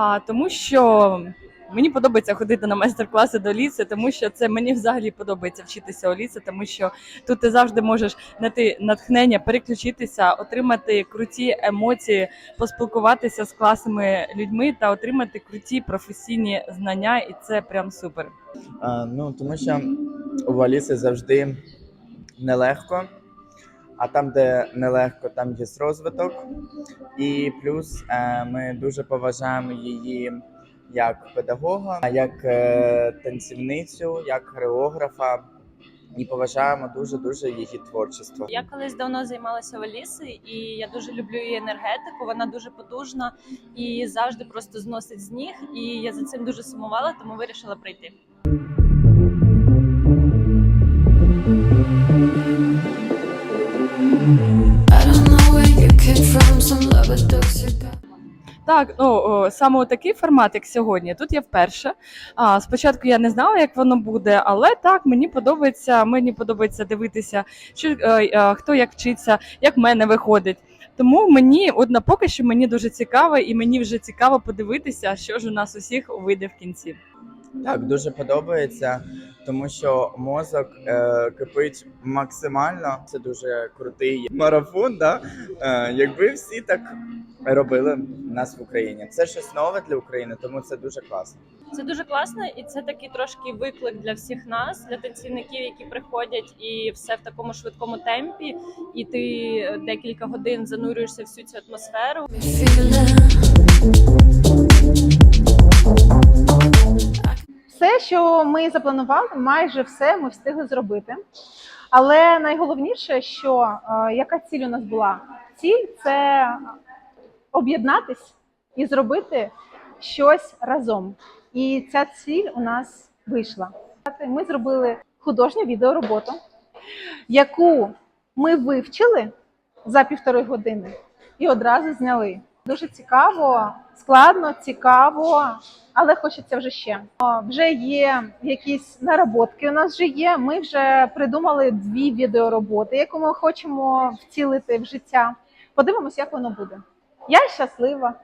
А тому що мені подобається ходити на майстер-класи до ліси, тому що це мені взагалі подобається вчитися у ліси, тому що тут ти завжди можеш знайти натхнення, переключитися, отримати круті емоції, поспілкуватися з класними людьми та отримати круті професійні знання, і це прям супер. А, ну, тому що у Валіси завжди нелегко, а там, де нелегко, там є розвиток. І плюс е, ми дуже поважаємо її як педагога, як е, танцівницю, як хореографа. І поважаємо дуже дуже її творчество. Я колись давно займалася в Аліси, і я дуже люблю її енергетику. Вона дуже потужна і завжди просто зносить з ніг. І я за цим дуже сумувала, тому вирішила прийти. Так, ну саме такий формат, як сьогодні. Тут я вперше. А, спочатку я не знала, як воно буде, але так мені подобається. Мені подобається дивитися, що е, е, хто як вчиться, як в мене виходить. Тому мені, от на поки що мені дуже цікаво, і мені вже цікаво подивитися, що ж у нас усіх вийде в кінці. Так, дуже подобається, тому що мозок е, кипить максимально. Це дуже крутий марафон. Да? Е, якби всі так робили в нас в Україні. Це щось нове для України, тому це дуже класно. Це дуже класно, і це такий трошки виклик для всіх нас, для танцівників, які приходять, і все в такому швидкому темпі. І ти декілька годин занурюєшся всю цю атмосферу. Що ми запланували, майже все ми встигли зробити. Але найголовніше, що е, яка ціль у нас була? Ціль це об'єднатись і зробити щось разом. І ця ціль у нас вийшла. Ми зробили художню відеороботу, яку ми вивчили за півтори години і одразу зняли. Дуже цікаво, складно, цікаво, але хочеться вже ще. Вже є якісь наработки. У нас вже є. Ми вже придумали дві відеороботи, яку ми хочемо втілити в життя. Подивимось, як воно буде. Я щаслива,